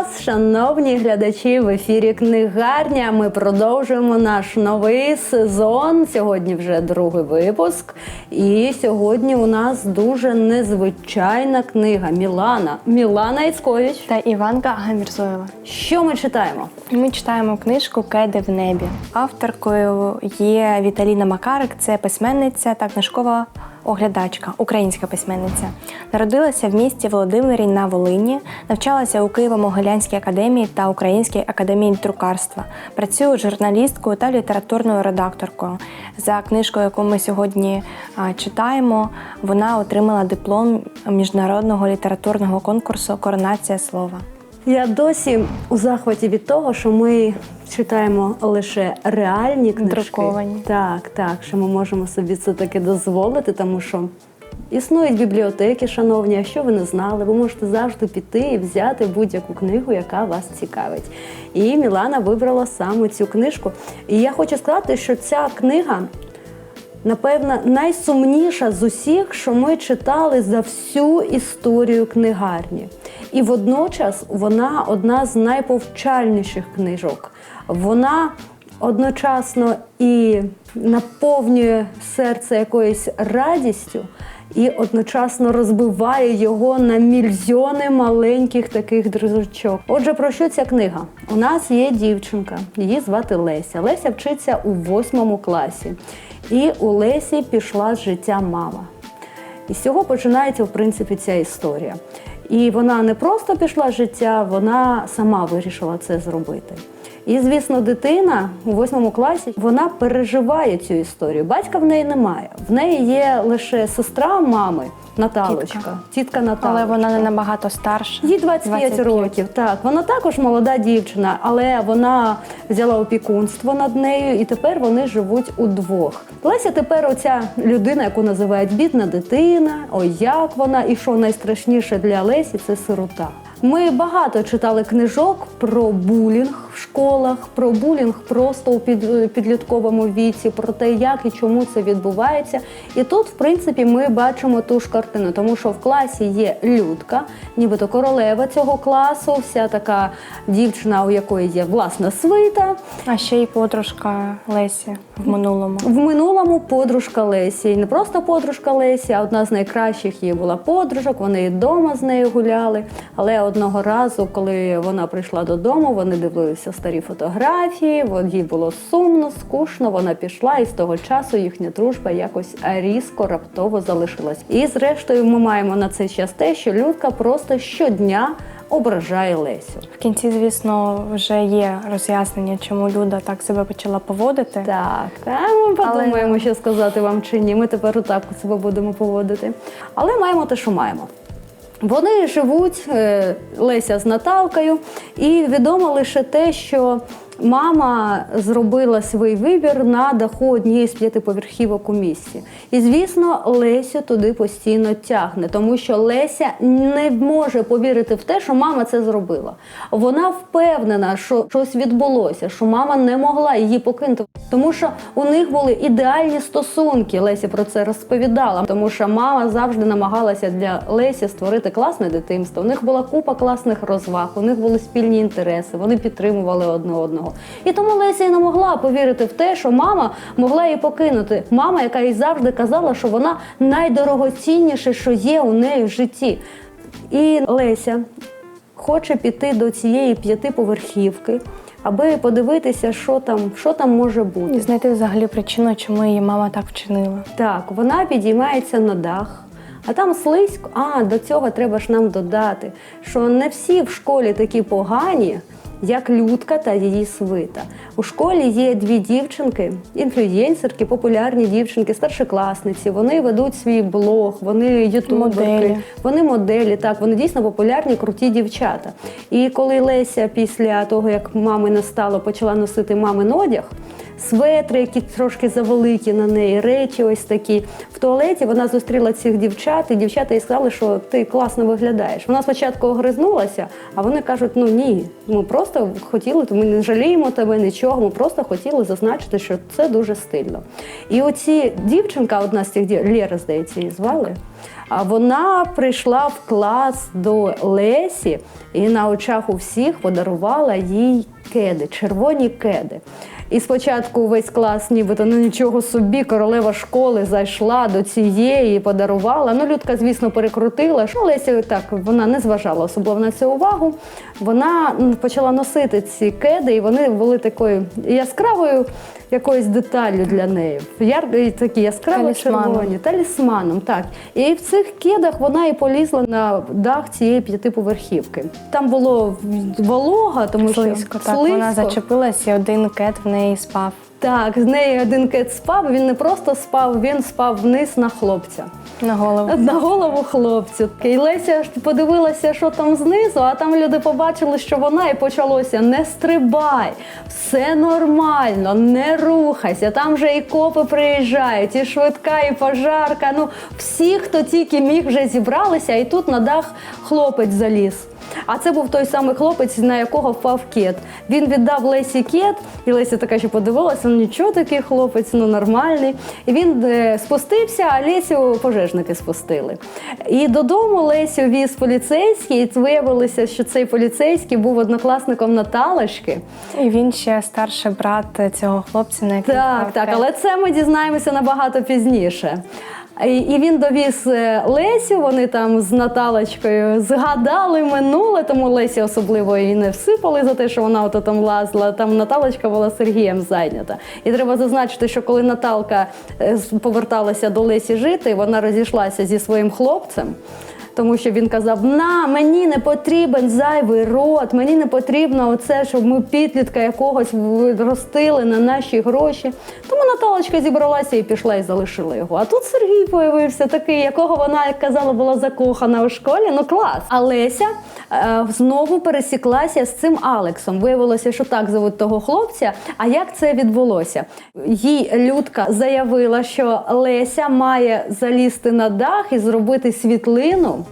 вас, шановні глядачі, в ефірі Книгарня. Ми продовжуємо наш новий сезон. Сьогодні вже другий випуск. І сьогодні у нас дуже незвичайна книга Мілана. Мілана Іцкович. та Іванка Гамірзоєва. Що ми читаємо? Ми читаємо книжку Кеди в небі. Авторкою є Віталіна Макарик, це письменниця та книжкова оглядачка, українська письменниця. Народилася в місті Володимирі на Волині, навчалася у Києво-Могилянській академії та Українській академії друкарства. Працює журналісткою та літературною редакторкою. За книжкою, яку ми сьогодні читаємо, вона отримала диплом міжнародного літературного конкурсу Коронація слова. Я досі у захваті від того, що ми читаємо лише реальні книжки. Друковані. Так, так, що ми можемо собі це таки дозволити, тому що існують бібліотеки, шановні. Якщо ви не знали, ви можете завжди піти і взяти будь-яку книгу, яка вас цікавить. І Мілана вибрала саме цю книжку. І я хочу сказати, що ця книга напевно, найсумніша з усіх, що ми читали за всю історію книгарні. І водночас вона одна з найповчальніших книжок. Вона одночасно і наповнює серце якоюсь радістю. І одночасно розбиває його на мільйони маленьких таких дрижачок. Отже, про що ця книга? У нас є дівчинка, її звати Леся. Леся вчиться у восьмому класі. І у Лесі пішла з життя мама. І з цього починається, в принципі, ця історія. І вона не просто пішла життя, вона сама вирішила це зробити. І, звісно, дитина у восьмому класі вона переживає цю історію. Батька в неї немає. В неї є лише сестра мами Наталочка, Тітка. тітка Наталочка. Але вона не набагато старша. Їй 25, років, так. Вона також молода дівчина, але вона взяла опікунство над нею, і тепер вони живуть удвох. Леся тепер оця людина, яку називають бідна дитина, ой, як вона, і що найстрашніше для Лесі це сирота. Ми багато читали книжок про булінг в школах, про булінг просто у під, підлітковому віці, про те, як і чому це відбувається. І тут, в принципі, ми бачимо ту ж картину, тому що в класі є людка, нібито королева цього класу, вся така дівчина, у якої є власна свита. А ще й подружка Лесі в минулому. В минулому подружка Лесі. І не просто подружка Лесі, а одна з найкращих її була подружок. Вони і вдома з нею гуляли. Але одного разу, коли вона прийшла додому, вони дивилися старі фотографії. от Їй було сумно, скучно. Вона пішла, і з того часу їхня дружба якось різко раптово залишилась. І зрештою, ми маємо на цей час те, що Людка просто щодня ображає Лесю. В кінці, звісно, вже є роз'яснення, чому Люда так себе почала поводити. Так, а ми подумаємо, що сказати вам чи ні. Ми тепер отак себе будемо поводити. Але маємо те, що маємо. Вони живуть, е, Леся з Наталкою, і відомо лише те, що мама зробила свій вибір на даху однієї з п'ятиповерхівок у місті. І, звісно, Лесю туди постійно тягне, тому що Леся не може повірити в те, що мама це зробила. Вона впевнена, що щось відбулося, що мама не могла її покинути, тому що у них були ідеальні стосунки. Леся про це розповідала, тому що мама завжди намагалася для Лесі створити класне дитинство. У них була купа класних розваг, у них були спільні інтереси, вони підтримували одне одного. І тому Леся не могла повірити в те, що мама могла її покинути. Мама, яка їй завжди казала, що вона найдорогоцінніше, що є у неї в житті. І Леся хоче піти до цієї п'ятиповерхівки, аби подивитися, що там, що там може бути. І знайти взагалі причину, чому її мама так вчинила. Так, вона підіймається на дах, а там слизько. А, до цього треба ж нам додати, що не всі в школі такі погані, як Людка та її свита. У школі є дві дівчинки, інфлюєнсерки, популярні дівчинки, старшокласниці. Вони ведуть свій блог, вони ютуберки, Моделі. вони моделі. Так, вони дійсно популярні, круті дівчата. І коли Леся після того, як мами не стало, почала носити мамин одяг, светри, які трошки завеликі на неї, речі ось такі. В туалеті вона зустріла цих дівчат, і дівчата їй сказали, що ти класно виглядаєш. Вона спочатку огризнулася, а вони кажуть: ну ні, ми просто хотіли, ми не жаліємо тебе нічого, ми просто хотіли зазначити, що це дуже стильно. І оці дівчинка, одна з цих дів... Лєра, здається, її звали. А вона прийшла в клас до Лесі і на очах у всіх подарувала їй кеди, червоні кеди. І спочатку весь клас, нібито ну нічого собі, королева школи зайшла до цієї, подарувала. Ну, Людка, звісно, перекрутила. Що так вона не зважала особливо на цю увагу. Вона почала носити ці кеди, і вони були такою яскравою якоюсь деталлю для неї. Яр... Такі яскраво червоні талісманом, так. І в цих кедах вона і полізла на дах цієї п'ятиповерхівки. Там було волога, тому що Слизько, так. Вона слизько. зачепилася, і один кет в неї спав. Так, з неї один кет спав. Він не просто спав, він спав вниз на хлопця. На голову. На голову хлопцю. І Леся подивилася, що там знизу, а там люди побачили, що вона і почалося: не стрибай, все нормально, не рухайся. Там вже і копи приїжджають, і швидка, і пожарка. Ну, всі, хто тільки міг, вже зібралися, і тут на дах хлопець заліз. А це був той самий хлопець, на якого впав кет. Він віддав Лесі кет, і Леся така ще подивилася, ну нічого такий хлопець, ну нормальний. І він е, спустився, а Лесю пожежники спустили. І додому Лесю віз поліцейський, і виявилося, що цей поліцейський був однокласником Наталочки. І він ще старший брат цього хлопця, на який Так, так, але це ми дізнаємося набагато пізніше. І він довіз е, Лесю, вони там з Наталочкою згадали минуле, тому Лесі особливо і не всипали за те, що вона ото там лазила. Там Наталочка була Сергієм зайнята. І треба зазначити, що коли Наталка е, поверталася до Лесі жити, вона розійшлася зі своїм хлопцем. Тому що він казав: на мені не потрібен зайвий рот, мені не потрібно оце, щоб ми підлітка якогось ростили на наші гроші. Тому Наталочка зібралася і пішла і залишила його. А тут Сергій появився такий, якого вона як казала, була закохана у школі. Ну клас. А Леся е, знову пересіклася з цим Алексом. Виявилося, що так зовуть того хлопця. А як це відбулося? Їй Людка заявила, що Леся має залізти на дах і зробити світлину.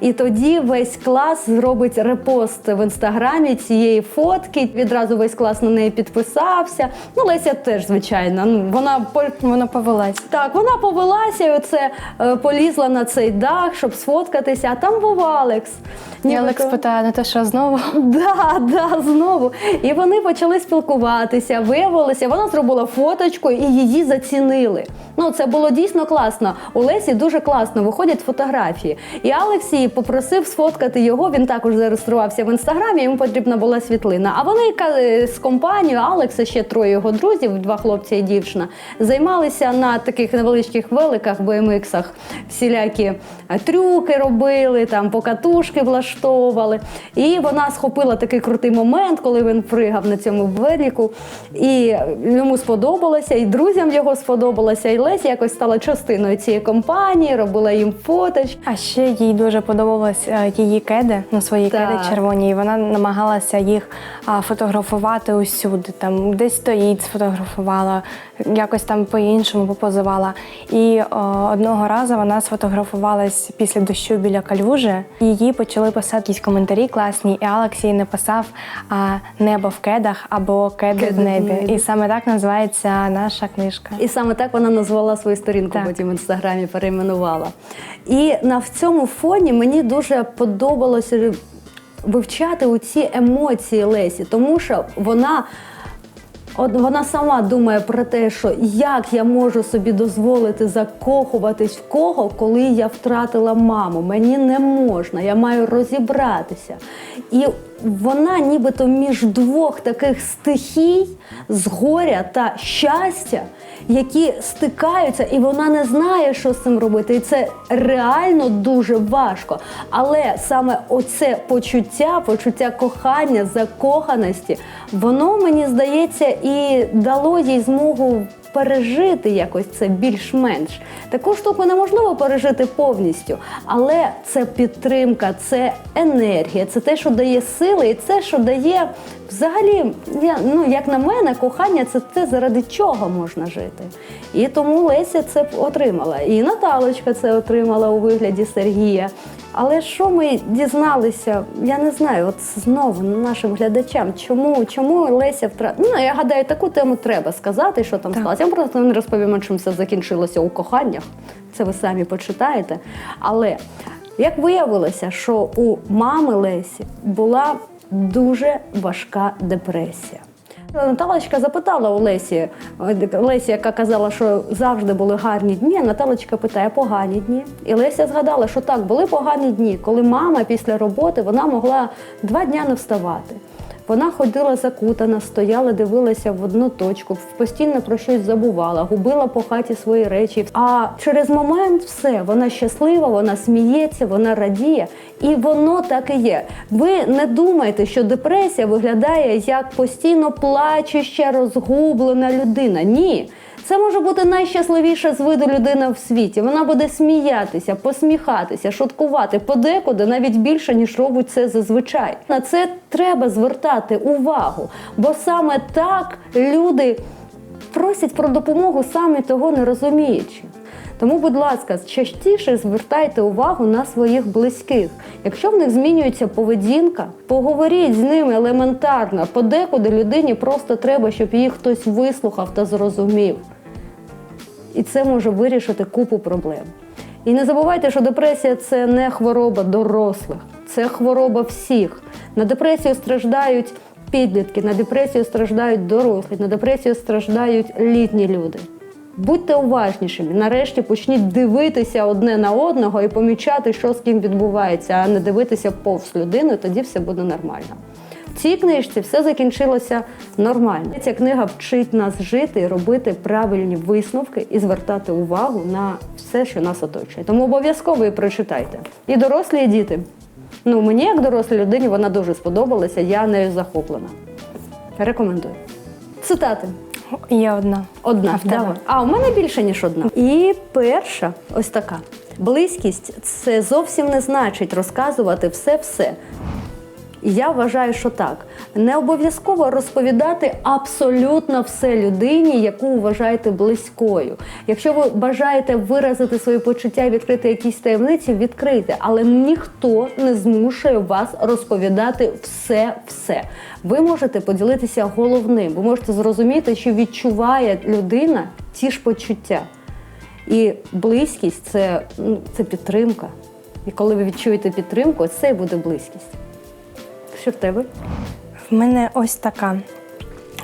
І тоді весь клас зробить репост в інстаграмі цієї фотки. Відразу весь клас на неї підписався. Ну, Леся теж, звичайно. Ну, вона Вона повелась. так, вона повелася і оце е, полізла на цей дах, щоб сфоткатися, а там був Алекс. І Нібито- Алекс питає, ну то що знову? Да, да, знову. І вони почали спілкуватися. Виявилося, вона зробила фоточку і її зацінили. Ну, це було дійсно класно. У Лесі дуже класно виходять фотографії. І Алекс її попросив сфоткати його. Він також зареєструвався в інстаграмі. Йому потрібна була світлина. А вони з компанією Алекса, ще троє його друзів, два хлопці і дівчина, займалися на таких невеличких великах, BMX-ах, всілякі е, трюки робили, там покатушки влаштовували. І вона схопила такий крутий момент, коли він пригав на цьому велику. І йому сподобалося, і друзям його сподобалося. І Леся якось стала частиною цієї компанії, робила їм фоточки. А ще їй дуже подобалось е, її кеди, ну свої Так. кеди червоні. І вона намагалася їх фотографувати усюди. Там десь стоїть, сфотографувала, якось там по-іншому попозувала. І о, одного разу вона сфотографувалась після дощу біля калюжі. Її почали писати якісь коментарі класні, і Алексій написав а, небо в кедах або кеди, в небі. небі. І саме так називається наша книжка. І саме так вона назвала свою сторінку, Так. потім в інстаграмі перейменувала. І на в цьому фоні мені дуже подобалося вивчати у ці емоції Лесі, тому що вона. От вона сама думає про те, що як я можу собі дозволити закохуватись в кого, коли я втратила маму. Мені не можна, я маю розібратися. І вона нібито між двох таких стихій з горя та щастя, які стикаються, і вона не знає, що з цим робити. І це реально дуже важко. Але саме оце почуття, почуття кохання, закоханості, воно мені здається і дало їй змогу пережити якось це більш-менш. Таку штуку неможливо пережити повністю, але це підтримка, це енергія, це те, що дає сили, і це, що дає взагалі, я, ну як на мене, кохання це те, заради чого можна жити. І тому Леся це отримала. І Наталочка це отримала у вигляді Сергія. Але що ми дізналися, я не знаю, от знову нашим глядачам, чому, чому Леся втратила. Ну, я гадаю, таку тему треба сказати, що там Так. сталося. Я просто не розповімо, чим все закінчилося у коханнях. Це ви самі почитаєте. Але як виявилося, що у мами Лесі була дуже важка депресія. Наталочка запитала у Лесі, е, Лесі, яка казала, що завжди були гарні дні. Наталочка питає, погані дні. І Леся згадала, що так, були погані дні, коли мама після роботи вона могла два дня не вставати. Вона ходила закутана, стояла, дивилася в одну точку, постійно про щось забувала, губила по хаті свої речі. А через момент все, вона щаслива, вона сміється, вона радіє, і воно так і є. Ви не думайте, що депресія виглядає як постійно плачуща, розгублена людина. Ні. Це може бути найщасливіша з виду людина в світі. Вона буде сміятися, посміхатися, шуткувати подекуди навіть більше, ніж робить це зазвичай. На це треба звертати увагу, бо саме так люди просять про допомогу, самі того не розуміючи. Тому, будь ласка, частіше звертайте увагу на своїх близьких. Якщо в них змінюється поведінка, поговоріть з ними елементарно. Подекуди людині просто треба, щоб її хтось вислухав та зрозумів. І це може вирішити купу проблем. І не забувайте, що депресія це не хвороба дорослих, це хвороба всіх. На депресію страждають підлітки, на депресію страждають дорослі, на депресію страждають літні люди. Будьте уважнішими. Нарешті почніть дивитися одне на одного і помічати, що з ким відбувається, а не дивитися повз людину, тоді все буде нормально. В цій книжці все закінчилося нормально. Ця книга вчить нас жити, і робити правильні висновки і звертати увагу на все, що нас оточує. Тому обов'язково її прочитайте. І дорослі, і діти. Ну, мені, як дорослій людині, вона дуже сподобалася, я нею захоплена. Рекомендую. Цитати. Є одна. Одна. А? Давай. А у мене більше, ніж одна. І перша, ось така. Близькість це зовсім не значить розказувати все-все. Я вважаю, що так. Не обов'язково розповідати абсолютно все людині, яку вважаєте близькою. Якщо ви бажаєте виразити свої почуття і відкрити якісь таємниці, відкрийте. Але ніхто не змушує вас розповідати все-все. Ви можете поділитися головним. Ви можете зрозуміти, що відчуває людина ті ж почуття. І близькість це, ну, це підтримка. І коли ви відчуєте підтримку, це і буде близькість. Що в тебе? В мене ось така.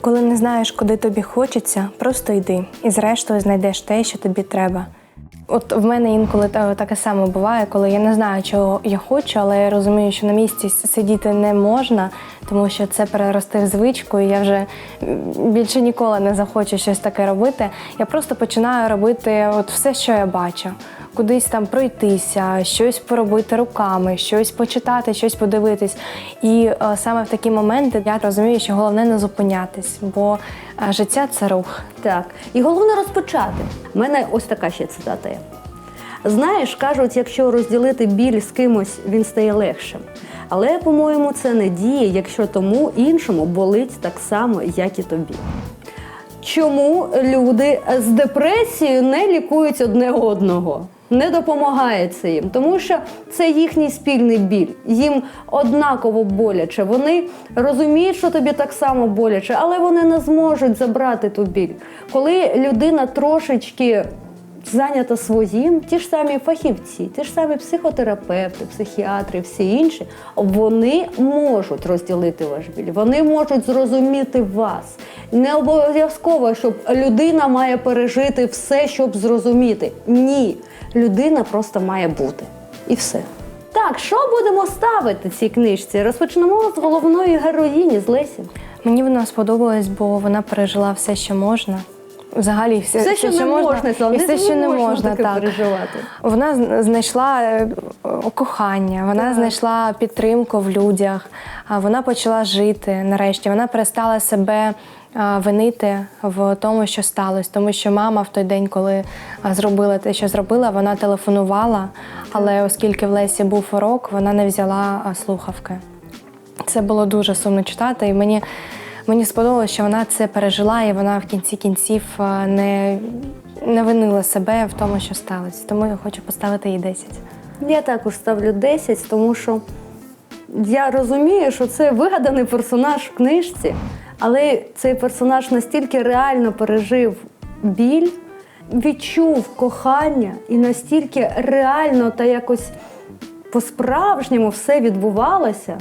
Коли не знаєш, куди тобі хочеться, просто йди і зрештою знайдеш те, що тобі треба. От в мене інколи таке саме буває, коли я не знаю, чого я хочу, але я розумію, що на місці сидіти не можна, тому що це перерости в звичку, і я вже більше ніколи не захочу щось таке робити. Я просто починаю робити от все, що я бачу. Кудись там пройтися, щось поробити руками, щось почитати, щось подивитись. І е, саме в такі моменти я розумію, що головне не зупинятись, бо е, життя це рух. Так. І головне розпочати. У мене ось така ще цитата є. Знаєш, кажуть, якщо розділити біль з кимось, він стає легшим. Але, по-моєму, це не діє, якщо тому іншому болить так само, як і тобі. Чому люди з депресією не лікують одне одного? Не допомагає це їм, тому що це їхній спільний біль. Їм однаково боляче. Вони розуміють, що тобі так само боляче, але вони не зможуть забрати ту біль. Коли людина трошечки зайнята своїм, ті ж самі фахівці, ті ж самі психотерапевти, психіатри, всі інші, вони можуть розділити ваш біль, вони можуть зрозуміти вас. Не обов'язково, щоб людина має пережити все, щоб зрозуміти. Ні, людина просто має бути. І все. Так, що будемо ставити цій книжці? Розпочнемо з головної героїні, з Лесі. Мені вона сподобалась, бо вона пережила все, що можна. Взагалі, все, Все, що не можна, і все, що не можна, так. переживати. Вона знайшла е, кохання, вона Так. знайшла підтримку в людях, вона почала жити нарешті. Вона перестала себе винити в тому, що сталося. Тому що мама в той день, коли зробила те, що зробила, вона телефонувала, але оскільки в Лесі був урок, вона не взяла слухавки. Це було дуже сумно читати, і мені, мені сподобалося, що вона це пережила, і вона в кінці кінців не, не винила себе в тому, що сталося. Тому я хочу поставити їй 10. Я також ставлю 10, тому що я розумію, що це вигаданий персонаж в книжці, але цей персонаж настільки реально пережив біль, відчув кохання і настільки реально та якось по-справжньому все відбувалося.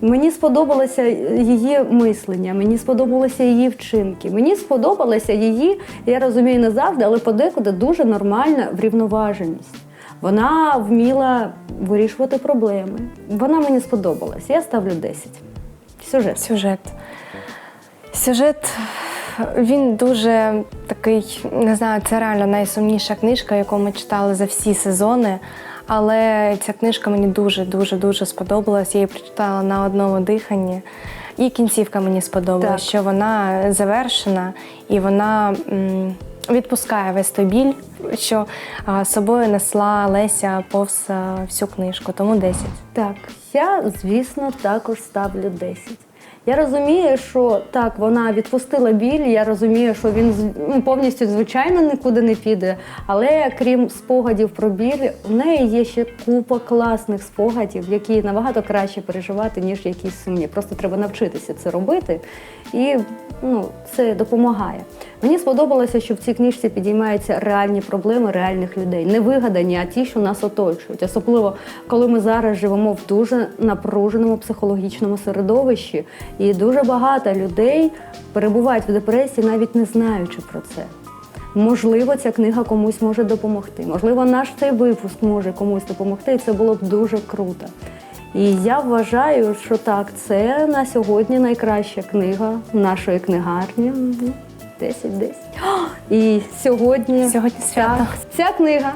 Мені сподобалося її мислення, мені сподобалися її вчинки. Мені сподобалася її, я розумію, не завжди, але подекуди дуже нормальна врівноваженість. Вона вміла вирішувати проблеми. Вона мені сподобалась. Я ставлю 10. Сюжет. Сюжет. Сюжет він дуже такий, не знаю, це реально найсумніша книжка, яку ми читали за всі сезони. Але ця книжка мені дуже, дуже, дуже сподобалась. Я її прочитала на одному диханні. І кінцівка мені сподобалась, Так. що вона завершена і вона м, відпускає весь той біль, що а, собою несла Леся повз а, всю книжку. Тому 10. Так, я, звісно, також ставлю 10. Я розумію, що так, вона відпустила біль, я розумію, що він ну, повністю, звичайно, нікуди не піде. Але крім спогадів про біль, у неї є ще купа класних спогадів, які набагато краще переживати, ніж якісь сумні. Просто треба навчитися це робити, і ну, це допомагає. Мені сподобалося, що в цій книжці підіймаються реальні проблеми реальних людей, не вигадані, а ті, що нас оточують. Особливо коли ми зараз живемо в дуже напруженому психологічному середовищі, і дуже багато людей перебувають в депресії, навіть не знаючи про це. Можливо, ця книга комусь може допомогти. Можливо, наш цей випуск може комусь допомогти, і це було б дуже круто. І я вважаю, що так, це на сьогодні найкраща книга нашої книгарні. 10-10. О, І сьогодні, Сьогодні свято. Ця книга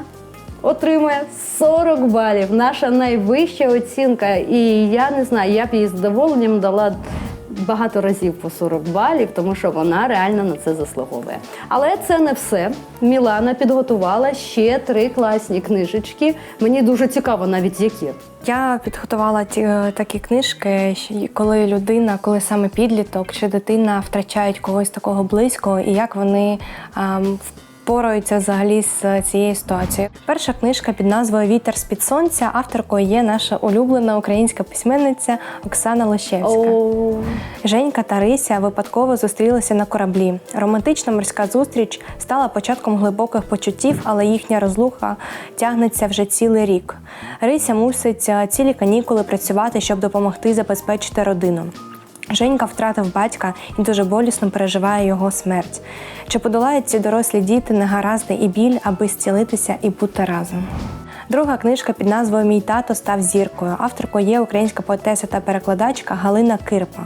отримує 40 балів. Наша найвища оцінка. І я не знаю, я б її з задоволенням дала багато разів по 40 балів, тому що вона реально на це заслуговує. Але це не все. Мілана підготувала ще три класні книжечки. Мені дуже цікаво, навіть які. Я підготувала ті, е, такі книжки, коли людина, коли саме підліток чи дитина втрачають когось такого близького, і як вони ем, впораються взагалі з цією ситуацією. Перша книжка під назвою Вітер з-під сонця. Авторкою є наша улюблена українська письменниця Оксана Лощевська. Женька та Рися випадково зустрілися на кораблі. Романтична морська зустріч стала початком глибоких почуттів, але їхня розлука тягнеться вже цілий рік. Рися мусить е, цілі канікули працювати, щоб допомогти забезпечити родину. Женька втратив батька і дуже болісно переживає його смерть. Чи подолають ці дорослі діти негаразди і біль, аби зцілитися і бути разом? Друга книжка під назвою Мій тато став зіркою. Авторкою є українська поетеса та перекладачка Галина Кирпа.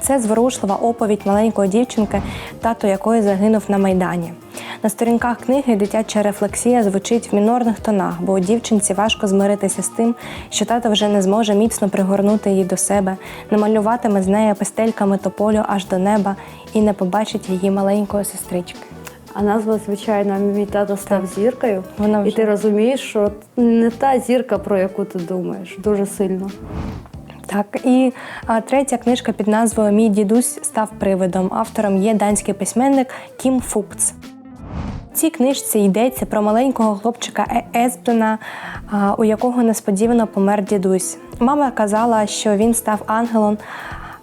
Це зворушлива оповідь маленької дівчинки, тато якої загинув на майдані. На сторінках книги дитяча рефлексія звучить в мінорних тонах, бо у дівчинці важко змиритися з тим, що тато вже не зможе міцно пригорнути її до себе, не малюватиме з нею пестельками тополю аж до неба і не побачить її маленької сестрички. А назва, звичайно, мій тато став зіркою. Вона І ти розумієш, що не та зірка, про яку ти думаєш, дуже сильно. Так, і а, третя книжка під назвою Мій дідусь став привидом. Автором є данський письменник Кім Фукц. В цій книжці йдеться про маленького хлопчика Е- Есбена, у якого несподівано помер дідусь. Мама казала, що він став ангелом,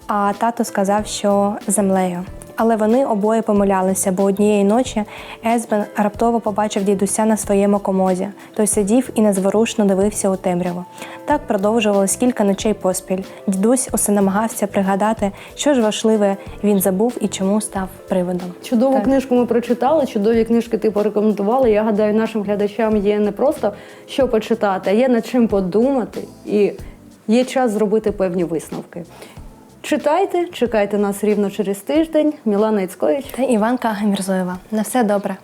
а тато сказав, що землею. Але вони обоє помилялися, бо однієї ночі Есбен раптово побачив дідуся на своєму комозі. Той сидів і незворушно дивився у темряву. Так продовжувалось кілька ночей поспіль. Дідусь усе намагався пригадати, що ж важливе він забув і чому став привидом. Чудову Так. книжку ми прочитали, чудові книжки ти порекомендувала. Я гадаю, нашим глядачам є не просто що почитати, а є над чим подумати, і є час зробити певні висновки. Читайте, чекайте нас рівно через тиждень. Мілана Іцькович. Та Іванка Гамірзоєва. На все добре.